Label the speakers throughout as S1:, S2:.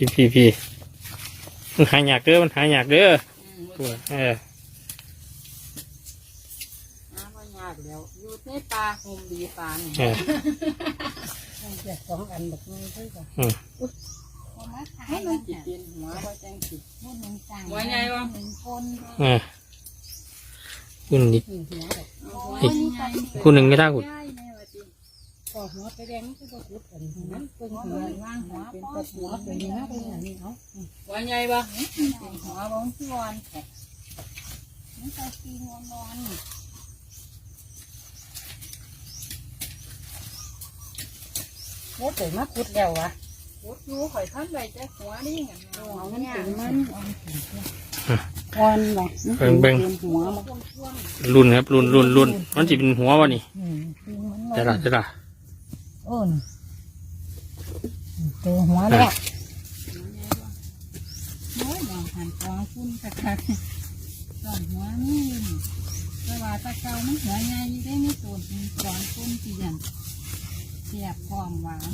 S1: พี่พี่พี่มันหายากเด้อมันหายากเด้อ
S2: อืม
S1: ตัวเออ
S2: น้ำมันยากแล้วอยู่ในปลาโฮมดีปลาเนี่ย
S1: เออ
S2: เจ็ดสองอันแบบนี้เท่ากัน
S1: อืม
S2: ให้มันจิตเป็นหัวว่าจังจิตหัวใหญ่วะ
S1: เออคุณนิด
S2: หัวแบบ
S1: อีกคุณหนึ่งไม่ท่าคุณ
S2: ก็หัวไปแดงก็จะขุดกันนั้นเป็นหัวว่างหัวเป็นตะหัวเป็นเนื้อเป็นอย่างนี้เอาหัวใหญ่ปะหัวบางที่วันแข็งนี่ตะกีนอนนอนโอ้เปิดมาขุดแล้ววะขุดอยู่ข่อยท่านใบใจหัวนี่ไงหัวมันเป็นมันอ่อนว่
S1: เบ่งเบ่ง
S2: หัวมัน
S1: รุ่นครับรุ่นรุ่นรุ่นมันจะเป็นหัววะนี่
S2: อืม
S1: จะละจะละ
S2: อ้นเจอหัวแล้วโอ้ยมองหันกองฟุ้นตะคักตอนหัวนี่แต่ว่าตะเกามันหัวใหญ่ได้ไม่ตูนกองฟุ้นเปลี่ยนเสียบความหวาน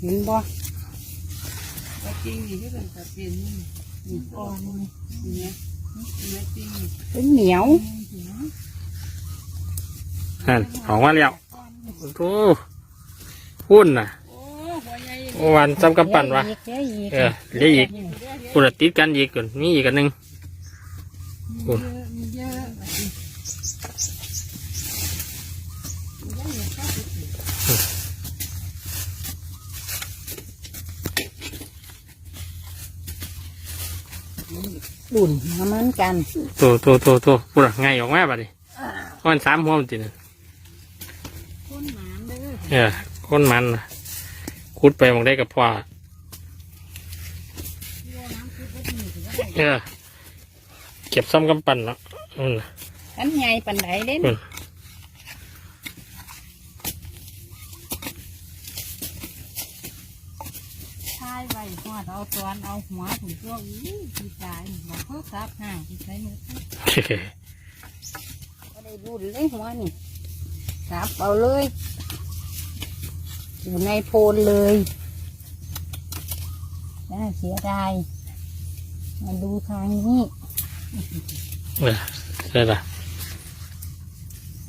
S2: เห็นบ่ตะจริงนี่ที่เป็นตะเปลี่ยนนี่นี่กองนี่เนี่ยนี่จริงเป็นเหนียว
S1: นั่นออกมาแล้วโอ้พุ่นน่ะ
S2: โอ้หัวใหญ่
S1: โอ้วันจำกำปั่นวะเออเหลืออีกพุ่นนะติดกันอีกก่อนมีอีกอันหนึ่งคุณ
S2: มีเยอะบุ่นน้ำมันกัน
S1: โตโตโตโตพุ่นน่ะไงออกมาบัดนี้วันสามหัวมันติดน่ะ
S2: ข้นหมาน เด้อ
S1: เออคนมันน่ะคุดไปมองได้กับพ่อเออเก็บซ้ำกำปั่นแล้วอืม
S2: อันใหญ่ปันไดเด่น
S1: อืม
S2: ทายไว้หอดเอาตอนเอาหัวถึงตัวอีที่ตายบอกเขาซับห่างที่ใช้มือก็ได้บุญเลยหัวนี่ซับเอาเลย อยู่ในโพนเลยน่าเสียดายมาดูทางนี้
S1: เออใช่ละ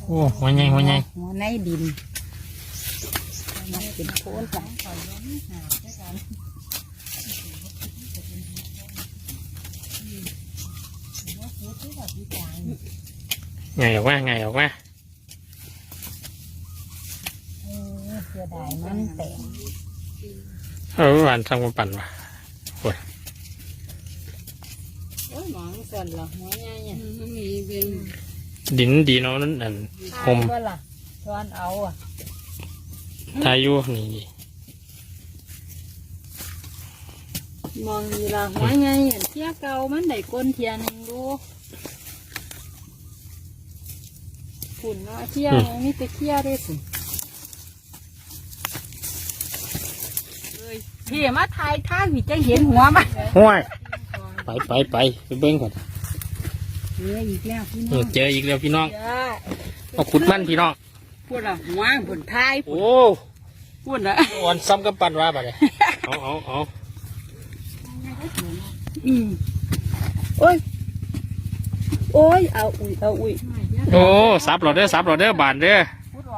S1: โอ้หัวใหญ่หัวใหญ่
S2: หัวในดินมันเป็นโพนสองขอนย้อนหาด้วยกัน
S1: ไงออกมาไงออกมา
S2: เออเสียดายมันแตก
S1: เออหวานซ้ำกำปั่นวะ
S2: โอ้ยหมองสั่นหรอหัวใหญ่เนี่ยมันมีเป็น
S1: ดินดีเนาะนั่นอันหม
S2: ก็ล่ะช้อนเอาอะ
S1: ทายุนี่
S2: มองนี่ละหัวใหญ่เทียเก่ามันได้ก้นเทียหนึงดูฝุ่นเนาะเทียนี่ไปเทียได้สิ พี่มาถ่ายท่าพี่จะเห็นหัวมัน
S1: ห้วยไปไปไปไปเบิ้งก่อน
S2: เจออีกแล้วพี่
S1: เอ
S2: น้อ
S1: องเจออีกแล้วพี่น้อง
S2: จ้า
S1: มาขุดมันพี่น้อง
S2: พูดละหัวผลทาย
S1: โอ้
S2: พูดละ
S1: หวานซ้ำกำปั่นวะบัดนี้เอาเอาเอา
S2: อืมโอ้ยโอ้ยเอาอุ้ยเอาอุ้ย
S1: โอ้ซับเราเด้อซับเราเด้อบานเด้อ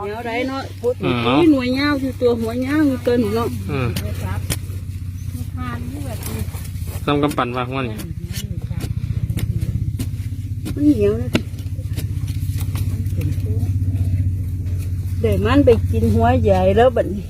S2: เดี๋ยวได้เนาะพูด
S1: อืม
S2: อุ้ยหน่วยยาอยู่ตัวหัวยาวอยู่ตัวหนูเนาะ
S1: อืม
S2: ครับทานนี่แบบนี้
S1: ซ้ำกำปั่นวะหัวนี่
S2: มันเหนียวนะเดี๋ยวมันไปกินหัวใหญ่แล้วบัดนี้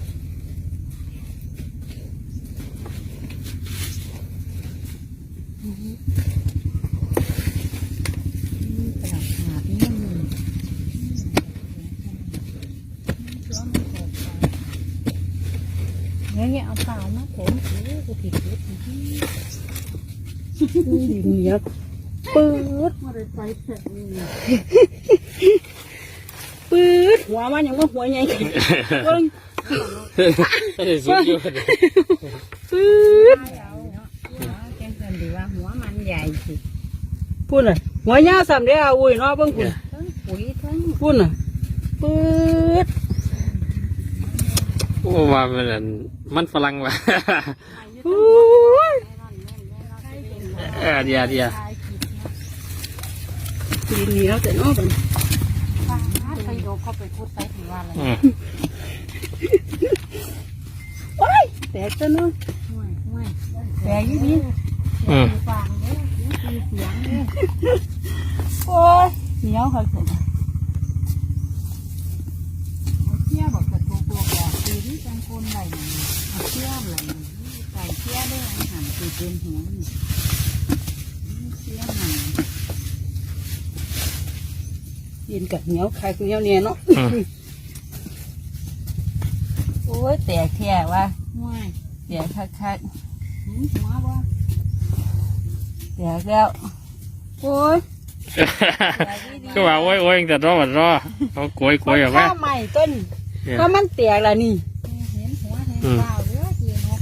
S2: เนี่ยเอาเปล่ามาผมถือกูผิดผิด หนียวปื๊ดมาเลยไปแผ่นนี้ปื๊ดหัวมันยังว่าหัวใหญ่เบิ่ง
S1: ไม่ได้สุดอยู่
S2: ปื๊ดแกงเพิ่นดีว่าหัวมันใหญ่สิพูดน่ะหัวยาวสามเดียวอุ้ยเนาะเบิ่งพุ่นทั้งปุ๋ยทั้งพูดน่ะปื๊ด
S1: โอ้ว่าเป็นอันมันฝรั่งว่ะเออเดียเดีย
S2: กินเหนียวแต่นอกมันไปโยกเข้าไปพูดไปถึงว่าอะไร
S1: อืม
S2: แต่ตัวน้องแต่ยี่นี้
S1: อืม
S2: ฟังเด้อเสียงเด้อโอ้ยเหนียวค่ะผมเชี่ยบอกกระตุกตัวบอกตีที่จังคนไหลเชี่ยไหลใส่เชี่ยได้อาหารตีเป็นหัวนี่เชี่ยหนัง กินกับเหนียวใครเหนียวเนี่ยเนาะ
S1: อืม
S2: โอ้ยแตกแท้ว่ะแตกคักคักๆหัวบ่แตกแล้วโอ้ย
S1: คือว่าโอ้ยโอ้ยแต่รอบัดรอเขากลวยกลวยออกมา
S2: ข้าใหม่ต้น
S1: เนี่ย
S2: เพราะมันแตกแล้วนี่ เห็นหัวเห็น
S1: อืม
S2: เปล่าเด้อเจียนก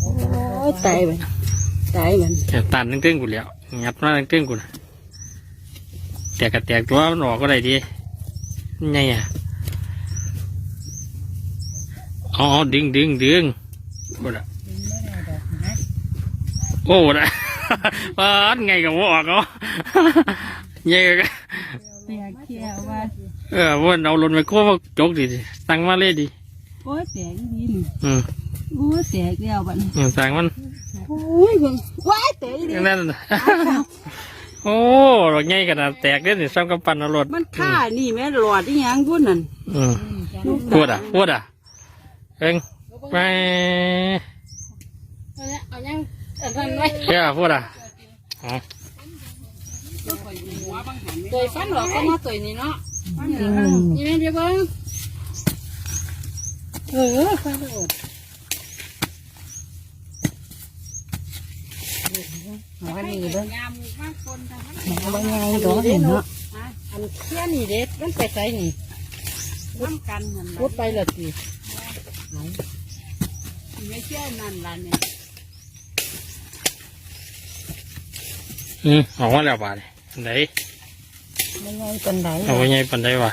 S2: โอ้ยตายมันตายมัน
S1: แค่ตันตึ้งๆกูแล้วงัดมาตึ้งๆกูนะ แตกกระแตกตัวมันออกก็ได้ดีไงอะอ๋อดึงดึงดึงกูละโอ้ละปานไงกับว่าออกเนาะไงก็
S2: แตกเขี้ยวว่า
S1: เออว่าเอารถไปโค้มาจกดิสั่งมาเลยดิ
S2: โอ้ยแตกอีดีนี่
S1: อืม
S2: โอ้ยแตกแล้วบัดนี้
S1: อืมสั่งมัน
S2: โอ้ยเบิ่งว้ายแตกอีดี
S1: นั่นน่ะ โอ้รถใหญ่ขนาดแตกเด้นี่ซ้ำกับปั่นเอารถ
S2: มันฆ่านี่แม่หลอดที่ยังพุ่นนั่น
S1: อืมพูดอะพูดอะเอ็งไป
S2: เอายังอันนั้นไว้
S1: เฮ้ยพูดอะอ๋อ
S2: ตัวฟันหรอกก็มาตัวนี้เนาะนี่แม่เดี๋ยวเบิ่งเออฟันโอด หัวนี่เบิ่งหัวบางไงดอกเห็นเนาะอันเขี้ยนี่เด็ดมันไปใส่นี่น้ำกันพูดไปเลยสิไม่เขี้ยนั่นล่ะเนี่ย
S1: อืมออกมาแล้วบาดไหน
S2: ไม่ไงเป็นไหน
S1: เอาไว้ใหญ่ปันได้วะ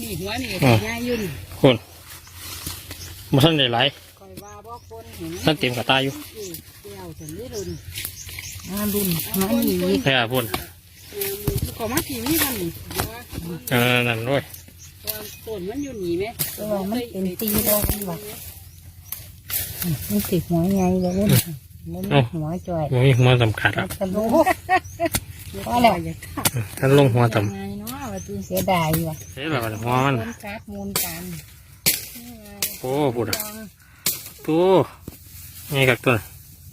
S2: นี่หัวนี่เป็นไงยุ่น
S1: คุณมาท่านได้ไหลาย
S2: คอยว่าบ่คนเห็น
S1: ท่านเต็มกระตายอยู่
S2: เกี่ยวถึงนี่รุนอ่ารุนหัวนี่
S1: เฮ้ยพูด
S2: ขอมาทีนี่มันนี่
S1: เออนั่นด้วย
S2: ต้นมันอยู่นี่ไหมตัวมันเป็นตีดอกมันว่ะมันติดหัวไงเลยมันหัวจ่อย
S1: มันมีหัวสำคัญอะ
S2: กระโดดพอแล้ว
S1: ท่านลงหัวต่
S2: ไงเนาะว่าตีเสียดายว่ะำ
S1: เฮ้ยแบบหัวมัน
S2: ต้นกาดมูลกัน
S1: โอ้พูดอะตู้ไงกับตัว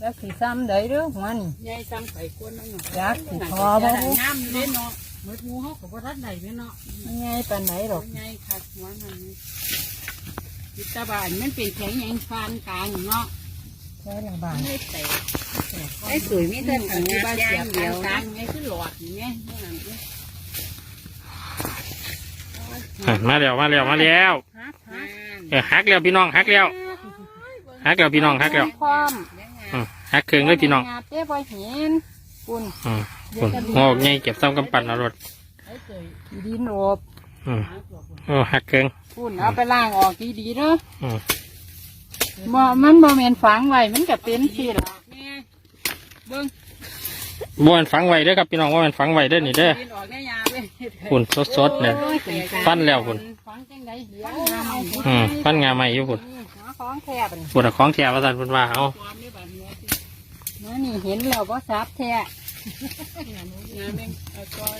S2: แล้วสีซ้ำได้เด้อหัวนี่ยายซ้ำไข่กวนนั่งยักษ์สีคอบ่งามเลยเนาะมืดงูเขาก็บ่ทันไหนเนาะมันไงปานไหนหรอกไงขาดหัวมันจิตาบานมันเป็นแข็งยังฟานกลางเนาะแค่ละบานไม่แตกไอ้สวยไม่เท่าถังบ้านเสียบกลางกลางไงคือหลอดอย่างเงี้ย
S1: อะมาแล้วมาแล้วมาแล้ว
S2: ฮะฮะ
S1: เออหักแล้วพี่น้องหักแล้ว หักแล้วพี่น้องหักแล้ว
S2: ความ
S1: อืมหักเครื่องเลยพี่น้อง
S2: เต้บ่เห็นปุ่น
S1: อืมคุณงอกไงเก็บซ้ำกำปั่นเอารถ
S2: ดินโอบ
S1: อืมโอ้หักเครื่อง
S2: ปุ่นเอาไปล้างออกดีๆเด้อ
S1: อืม
S2: บ่มันบ่แม่นฝังไว้มันก็เป็นสิล่ะเบิ่ง
S1: บ้านฝังไว้เด้อครับพี่น้องว่ามันฝังไว้เด้อนี่เด้อ
S2: ดินออกแน่ยาเว้ย
S1: คุณสดๆเนี่ยฟันแล้วพุ่น
S2: ฝังจังไดเดี๋ยวงาม
S1: อืมฟันงาใหม่อยู่คุณ
S2: หาของแท้บัดนี้
S1: ปวดของแถวว่าสันพุ่นว่าเอา
S2: ความนี่บัดนี้นั่นนี่เห็นแล้วบ่ซับแท้งามเองเอาก้อย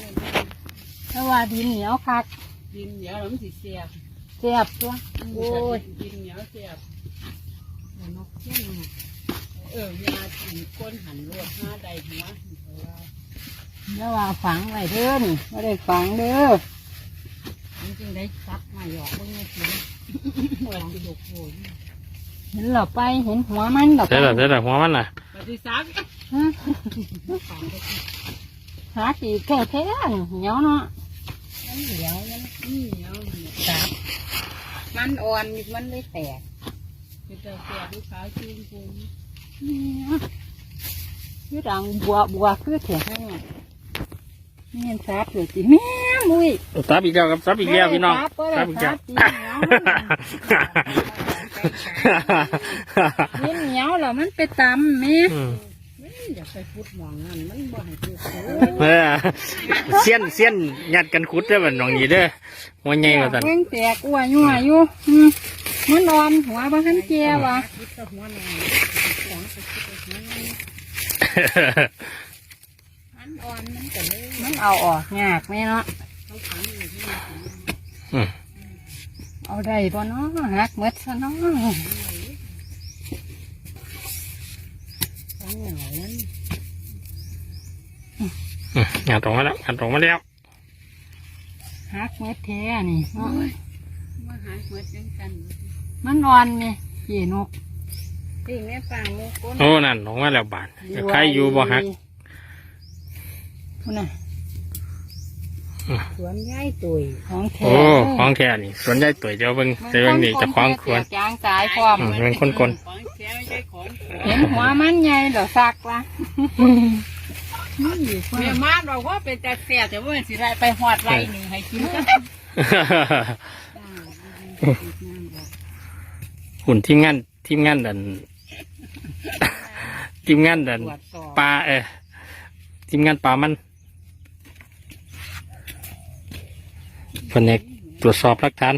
S2: ถ้าว่าดินเหนียวคักดินเหนียวแล้วมันสิเสียบเสียบตัวโอ้ยดินเหนียวเสียบนกเที่ยงเออยาถึงก้นหันรวดห้าใดหัวแล้วว่าฝังไว้เด้อนี่ไม่ได้ฝังเด้อจริงๆได้ซับมาหยอกเบิ่งไม่ถึงเหมือนที่ดกโผล่ เห็นเหรอไปเห็นหัวมันเหรอ
S1: เสร็จแล้วเสร็จแล้วหัวมันน่ะ
S2: ปฏิซับหาสีแค่แท้เหนียวเนาะมันเหนียวมันเหนียวซับมันอ่อนมันเลยแตกเป็นแต่แตกลูกค้าชื่นชมคือดังบัวบัวคือแข็ง
S3: แม่นซับเลยจิแม่มุ้ย
S1: ซับอีกแล้วครับซับอีกแล้วพี่น้อง
S3: ซับบ่ได้
S1: ซับอีกแล้ว
S3: ซับจริง เหนียวเหนียวเหรอมันไปตำแม่
S1: อืม
S3: อยากไปพุดมองนั่นมันบ่ให้คือ
S1: เออเสี้ยนเสี้ยนยัดกันคุดเด้อบัดน้องนี้เด้อหัวใหญ่กว่าสัน
S3: เพิ่งแตกอ้วนยั่วอยู่อืมมันนอนหัวบ่ทันแก่วะมันเอาออกยากไหมเนาะ
S1: อืม
S3: เอา ได้บ่เนาะหักหมดซะเนาะ
S1: อืมงานตรงมาแล้วงานตรงมาแล้ว
S3: หักหมดแท้นี่เนาะ
S2: มาหาหัวจังกัน
S3: มันนอนไหมพี่นก
S2: ที่แม่ฟังมุกคน
S1: โอ้นั่นตรงมาแล้วบานจะใครอยู่บ่ฮัก
S3: พุ่นน่ะ
S2: สวนย้ายตุย
S3: ของแท้
S1: โอ้ของแท้นี่สวนใหญ่ตัวเดียวเบิ่งแต่เบิ่งนี่เจะคล้าของควร
S3: จางสายพร้อม
S1: อืมเป็นคนคน
S2: ของแท้ไม่ใช่ของ
S3: เห็นหัวมันใหญ่เดี๋ยวซักละนี่อยู่
S2: แม่มาบอกว่าเป็นแต่เสียแต่ว่าสิไรไปหอดไรหนึ่งให้กินกัน
S1: หุ่นทีมงานทีมงานดัน ทีมงานดัน
S2: ตรวจสอบ
S1: ปลาเออทีมงานปลามัน เพิ่นเอกตรวจสอบหลักฐาน